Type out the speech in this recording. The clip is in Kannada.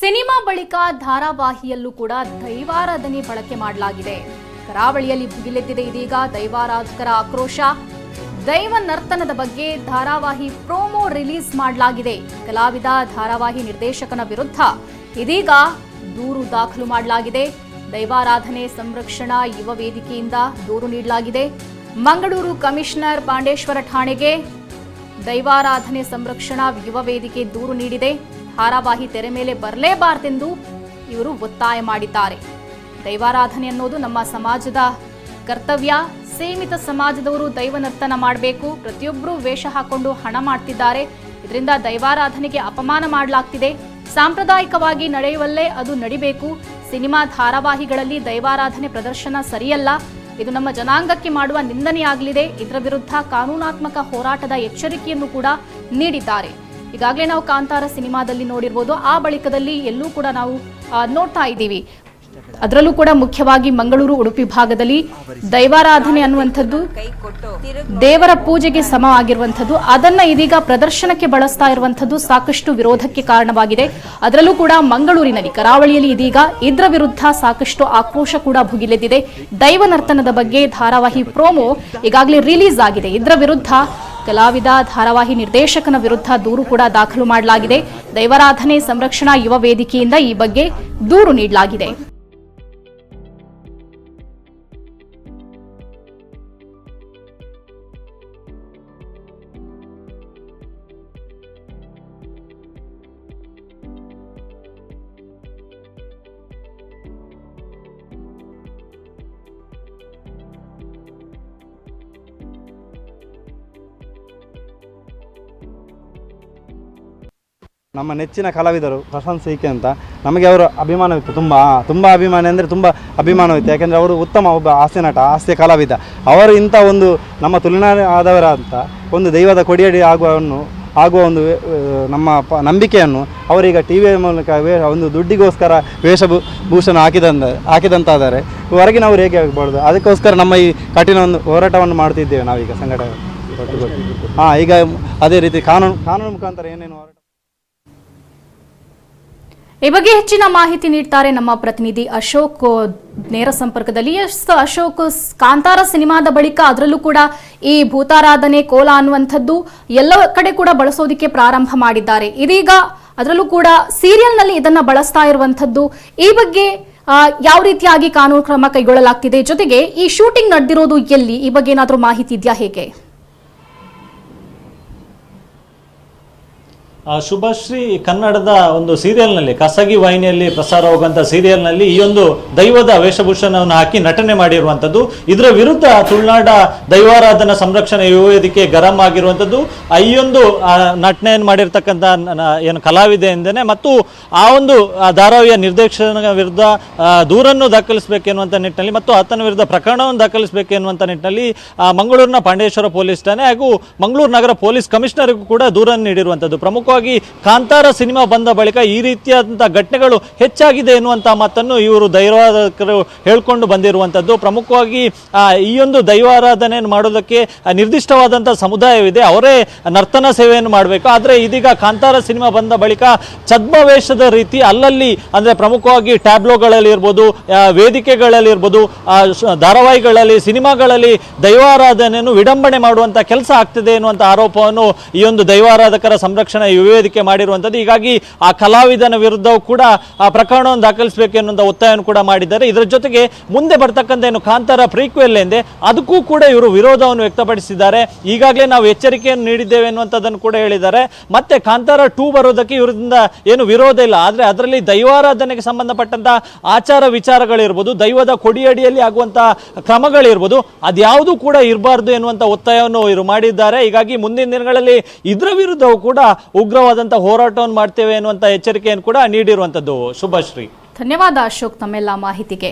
ಸಿನಿಮಾ ಬಳಿಕ ಧಾರಾವಾಹಿಯಲ್ಲೂ ಕೂಡ ದೈವಾರಾಧನೆ ಬಳಕೆ ಮಾಡಲಾಗಿದೆ. ಕರಾವಳಿಯಲ್ಲಿ ಭುಗಿಲೆದ್ದಿದೆ ಇದೀಗ ದೈವಾರಾಧಕರ ಆಕ್ರೋಶ. ದೈವ ನರ್ತನದ ಬಗ್ಗೆ ಧಾರಾವಾಹಿ ಪ್ರೋಮೋ ರಿಲೀಸ್ ಮಾಡಲಾಗಿದೆ. ಕಲಾವಿದ, ಧಾರಾವಾಹಿ ನಿರ್ದೇಶಕನ ವಿರುದ್ಧ ಇದೀಗ ದೂರು ದಾಖಲು ಮಾಡಲಾಗಿದೆ. ದೈವಾರಾಧನೆ ಸಂರಕ್ಷಣಾ ಯುವ ವೇದಿಕೆಯಿಂದ ದೂರು ನೀಡಲಾಗಿದೆ. ಮಂಗಳೂರು ಕಮಿಷನರ್ ಪಾಂಡೇಶ್ವರ ಠಾಣೆಗೆ ದೈವಾರಾಧನೆ ಸಂರಕ್ಷಣಾ ಯುವ ವೇದಿಕೆ ದೂರು ನೀಡಿದೆ. ಧಾರಾವಾಹಿ ತೆರೆ ಮೇಲೆ ಬರಲೇಬಾರ್ದೆಂದು ಇವರು ಒತ್ತಾಯ ಮಾಡಿದ್ದಾರೆ. ದೈವಾರಾಧನೆ ಅನ್ನೋದು ನಮ್ಮ ಸಮಾಜದ ಕರ್ತವ್ಯ. ಸೀಮಿತ ಸಮಾಜದವರು ದೈವ ನರ್ತನ ಮಾಡಬೇಕು. ಪ್ರತಿಯೊಬ್ಬರು ವೇಷ ಹಾಕೊಂಡು ಹಣ ಮಾಡ್ತಿದ್ದಾರೆ. ಇದರಿಂದ ದೈವಾರಾಧನೆಗೆ ಅಪಮಾನ ಮಾಡಲಾಗ್ತಿದೆ. ಸಾಂಪ್ರದಾಯಿಕವಾಗಿ ನಡೆಯುವಲ್ಲೇ ಅದು ನಡಿಬೇಕು. ಸಿನಿಮಾ ಧಾರಾವಾಹಿಗಳಲ್ಲಿ ದೈವಾರಾಧನೆ ಪ್ರದರ್ಶನ ಸರಿಯಲ್ಲ. ಇದು ನಮ್ಮ ಜನಾಂಗಕ್ಕೆ ಮಾಡುವ ನಿಂದನೆಯಾಗಲಿದೆ. ಇದರ ವಿರುದ್ಧ ಕಾನೂನಾತ್ಮಕ ಹೋರಾಟದ ಎಚ್ಚರಿಕೆಯನ್ನು ಕೂಡ ನೀಡಿದ್ದಾರೆ. ಈಗಾಗಲೇ ನಾವು ಕಾಂತಾರ ಸಿನಿಮಾದಲ್ಲಿ ನೋಡಿರ್ಬೋದು, ಆ ಬಳಿಕದಲ್ಲಿ ಎಲ್ಲೂ ಕೂಡ ನಾವು ನೋಡ್ತಾ ಇದ್ದೀವಿ. ಅದರಲ್ಲೂ ಕೂಡ ಮುಖ್ಯವಾಗಿ ಮಂಗಳೂರು, ಉಡುಪಿ ಭಾಗದಲ್ಲಿ ದೈವಾರಾಧನೆ ಅನ್ನುವಂಥದ್ದು, ದೇವರ ಪೂಜೆಗೆ ಸಮ ಆಗಿರುವಂಥದ್ದು ಅದನ್ನ ಇದೀಗ ಪ್ರದರ್ಶನಕ್ಕೆ ಬಳಸ್ತಾ ಇರುವಂಥದ್ದು ಸಾಕಷ್ಟು ವಿರೋಧಕ್ಕೆ ಕಾರಣವಾಗಿದೆ. ಅದರಲ್ಲೂ ಕೂಡ ಮಂಗಳೂರಿನಲ್ಲಿ, ಕರಾವಳಿಯಲ್ಲಿ ಇದೀಗ ಇದ್ರ ವಿರುದ್ಧ ಸಾಕಷ್ಟು ಆಕ್ರೋಶ ಕೂಡ ಭುಗಿಲೆದ್ದಿದೆ. ದೈವ ನರ್ತನದ ಬಗ್ಗೆ ಧಾರಾವಾಹಿ ಪ್ರೋಮೋ ಈಗಾಗಲೇ ರಿಲೀಸ್ ಆಗಿದೆ. ಇದ್ರ ವಿರುದ್ಧ ಕಲಾವಿದ, ಧಾರಾವಾಹಿ ನಿರ್ದೇಶಕನ ವಿರುದ್ಧ ದೂರು ಕೂಡ ದಾಖಲು ಮಾಡಲಾಗಿದೆ. ದೈವಾರಾಧನೆ, ಸಂರಕ್ಷಣಾ ಯುವ ವೇದಿಕೆಯಿಂದ ಈ ಬಗ್ಗೆ ದೂರು ನೀಡಲಾಗಿದೆ. ನಮ್ಮ ನೆಚ್ಚಿನ ಕಲಾವಿದರು ಪ್ರಶಾಂತ್ ಸೈಕೆ ಅಂತ ನಮಗೆ ಅವರು ಅಭಿಮಾನವಿತ್ತು ತುಂಬ ತುಂಬ ಅಭಿಮಾನ ಅಂದರೆ ತುಂಬ ಅಭಿಮಾನವಿತ್ತು ಯಾಕೆಂದರೆ ಅವರು ಉತ್ತಮ ಒಬ್ಬ ಹಾಸ್ಯ ನಟ ಹಾಸ್ಯ ಕಲಾವಿದ. ಅವರು ಇಂಥ ಒಂದು ನಮ್ಮ ತುಲನಾ ಆದವರ ಅಂತ ಒಂದು ದೈವದ ಕೊಡಿಯಡಿ ಆಗುವನ್ನು ಆಗುವ ಒಂದು ವೇ- ನಮ್ಮ ಪ ನಂಬಿಕೆಯನ್ನು ಅವರೀಗ ಟಿ ವಿಯ ಮೂಲಕ ವೇ ಒಂದು ದುಡ್ಡಿಗೋಸ್ಕರ ವೇಷಭೂಷಣ ಭೂಷಣ ಹಾಕಿದಂದ ಹಾಕಿದಂತಾದರೆ ಹೊರಗಿನವರು ಹೇಗೆ ಆಗಬಾರ್ದು? ಅದಕ್ಕೋಸ್ಕರ ನಮ್ಮ ಈ ಕಠಿಣ ಒಂದು ಹೋರಾಟವನ್ನು ಮಾಡ್ತಿದ್ದೇವೆ ನಾವೀಗ ಸಂಘಟನೆ. ಹಾಂ ಈಗ ಅದೇ ರೀತಿ ಕಾನೂನು ಕಾನೂನು ಮುಖಾಂತರ ಏನೇನು ಹೋರಾಟ ಈ ಬಗ್ಗೆ ಹೆಚ್ಚಿನ ಮಾಹಿತಿ ನೀಡ್ತಾರೆ ನಮ್ಮ ಪ್ರತಿನಿಧಿ ಅಶೋಕ್ ನೇರ ಸಂಪರ್ಕದಲ್ಲಿ. ಅಶೋಕ್, ಕಾಂತಾರ ಸಿನಿಮಾದ ಬಳಿಕ ಅದರಲ್ಲೂ ಕೂಡ ಈ ಭೂತಾರಾಧನೆ ಕೋಲ ಅನ್ನುವಂಥದ್ದು ಎಲ್ಲ ಕಡೆ ಕೂಡ ಬಳಸೋದಿಕ್ಕೆ ಪ್ರಾರಂಭ ಮಾಡಿದ್ದಾರೆ. ಇದೀಗ ಅದರಲ್ಲೂ ಕೂಡ ಸೀರಿಯಲ್ನಲ್ಲಿ ಇದನ್ನ ಬಳಸ್ತಾ ಇರುವಂಥದ್ದು. ಈ ಬಗ್ಗೆ ಯಾವ ರೀತಿಯಾಗಿ ಕಾನೂನು ಕ್ರಮ ಕೈಗೊಳ್ಳಲಾಗ್ತಿದೆ? ಜೊತೆಗೆ ಈ ಶೂಟಿಂಗ್ ನಡೆದಿರೋದು ಎಲ್ಲಿ? ಈ ಬಗ್ಗೆ ಏನಾದರೂ ಮಾಹಿತಿ ಇದೆಯಾ ಹೇಗೆ? ಶುಭಶ್ರೀ ಕನ್ನಡದ ಒಂದು ಸೀರಿಯಲ್ನಲ್ಲಿ, ಖಾಸಗಿ ವಾಹಿನಿಯಲ್ಲಿ ಪ್ರಸಾರವಾಗುವಂಥ ಸೀರಿಯಲ್ನಲ್ಲಿ ಈ ಒಂದು ದೈವದ ವೇಷಭೂಷಣವನ್ನು ಹಾಕಿ ನಟನೆ ಮಾಡಿರುವಂಥದ್ದು. ಇದರ ವಿರುದ್ಧ ತುಳುನಾಡ ದೈವಾರಾಧನಾ ಸಂರಕ್ಷಣೆ ವೇದಿಕೆ ಗರಂ ಆಗಿರುವಂಥದ್ದು. ಈ ಒಂದು ನಟನೆಯನ್ನು ಮಾಡಿರ್ತಕ್ಕಂಥ ಏನು ಕಲಾವಿದೆ ಎಂದೇನೆ ಮತ್ತು ಆ ಒಂದು ಧಾರಾವಾಹಿಯ ನಿರ್ದೇಶನ ವಿರುದ್ಧ ದೂರನ್ನು ದಾಖಲಿಸಬೇಕೆನ್ನುವಂಥ ನಿಟ್ಟಿನಲ್ಲಿ ಮತ್ತು ಆತನ ವಿರುದ್ಧ ಪ್ರಕರಣವನ್ನು ದಾಖಲಿಸಬೇಕೆನ್ನುವಂಥ ನಿಟ್ಟಿನಲ್ಲಿ ಮಂಗಳೂರಿನ ಪಾಂಡೇಶ್ವರ ಪೊಲೀಸ್ ಠಾಣೆ ಹಾಗೂ ಮಂಗಳೂರು ನಗರ ಪೊಲೀಸ್ ಕಮಿಷನರ್ಗೂ ಕೂಡ ದೂರನ್ನು ನೀಡಿರುವಂಥದ್ದು. ಪ್ರಮುಖವಾಗಿ ಕಾಂತಾರ ಸಿನಿಮಾ ಬಂದ ಬಳಿಕ ಈ ರೀತಿಯಾದಂಥ ಘಟನೆಗಳು ಹೆಚ್ಚಾಗಿದೆ ಎನ್ನುವಂಥ ಮಾತನ್ನು ಇವರು ದೈವಾರಾಧಕರು ಹೇಳ್ಕೊಂಡು ಬಂದಿರುವಂಥದ್ದು ಪ್ರಮುಖವಾಗಿ ಈ ಒಂದು ದೈವಾರಾಧನೆ ಮಾಡೋದಕ್ಕೆ ನಿರ್ದಿಷ್ಟವಾದಂಥ ಸಮುದಾಯವಿದೆ. ಅವರೇ ನರ್ತನ ಸೇವೆಯನ್ನು ಮಾಡಬೇಕು. ಆದರೆ ಇದೀಗ ಕಾಂತಾರ ಸಿನಿಮಾ ಬಂದ ಬಳಿಕ ಛದ್ಮವೇಷದ ರೀತಿ ಅಲ್ಲಲ್ಲಿ, ಅಂದರೆ ಪ್ರಮುಖವಾಗಿ ಟ್ಯಾಬ್ಲೋಗಳಲ್ಲಿ ಇರ್ಬೋದು ವೇದಿಕೆಗಳಲ್ಲಿ ಇರ್ಬೋದು ಧಾರಾವಾಹಿಗಳಲ್ಲಿ, ಸಿನಿಮಾಗಳಲ್ಲಿ ದೈವಾರಾಧನೆಯನ್ನು ವಿಡಂಬಣೆ ಮಾಡುವಂಥ ಕೆಲಸ ಆಗ್ತಿದೆ ಎನ್ನುವಂಥ ಆರೋಪವನ್ನು ಈ ಒಂದು ದೈವಾರಾಧಕರ ಸಂರಕ್ಷಣಾ ಯುವ ವೇದಿಕೆ ಮಾಡಿರುವಂಥದ್ದು. ಹೀಗಾಗಿ ಆ ಕಲಾವಿದನ ವಿರುದ್ಧವೂ ಕೂಡ ಆ ಪ್ರಕರಣವನ್ನು ದಾಖಲಿಸಬೇಕು ಎನ್ನುವಂಥ ಒತ್ತಾಯವನ್ನು ಕೂಡ ಮಾಡಿದ್ದಾರೆ. ಇದರ ಜೊತೆಗೆ ಮುಂದೆ ಬರ್ತಕ್ಕಂಥ ಏನು ಕಾಂತಾರ ಪ್ರೀಕ್ವೆಲ್ ಎಂದೇ, ಅದಕ್ಕೂ ಕೂಡ ಇವರು ವಿರೋಧವನ್ನು ವ್ಯಕ್ತಪಡಿಸಿದ್ದಾರೆ. ಈಗಾಗಲೇ ನಾವು ಎಚ್ಚರಿಕೆಯನ್ನು ನೀಡಿದ್ದೇವೆ ಎನ್ನುವಂಥದ್ದನ್ನು ಕೂಡ ಹೇಳಿದ್ದಾರೆ. ಮತ್ತೆ ಕಾಂತಾರ ಟೂ ಬರೋದಕ್ಕೆ ಇವರಿಂದ ಏನು ವಿರೋಧ ಇಲ್ಲ. ಆದರೆ ಅದರಲ್ಲಿ ದೈವಾರಾಧನೆಗೆ ಸಂಬಂಧಪಟ್ಟಂತಹ ಆಚಾರ ವಿಚಾರಗಳಿರ್ಬೋದು, ದೈವದ ಕೊಡಿಯಡಿಯಲ್ಲಿ ಆಗುವಂತಹ ಕ್ರಮಗಳಿರ್ಬೋದು, ಅದ್ಯಾವುದು ಕೂಡ ಇರಬಾರ್ದು ಎನ್ನುವಂತ ಒತ್ತಾಯವನ್ನು ಇವರು ಮಾಡಿದ್ದಾರೆ. ಹೀಗಾಗಿ ಮುಂದಿನ ದಿನಗಳಲ್ಲಿ ಇದರ ವಿರುದ್ಧವೂ ಕೂಡ ಉಗ್ರವಾದಂಥ ಹೋರಾಟವನ್ನು ಮಾಡ್ತೇವೆ ಅನ್ನುವಂತ ಎಚ್ಚರಿಕೆಯನ್ನು ಕೂಡ ನೀಡಿರುವಂಥದ್ದು ಶುಭಶ್ರೀ. ಧನ್ಯವಾದ ಅಶೋಕ್ ತಮ್ಮೆಲ್ಲ ಮಾಹಿತಿಗೆ.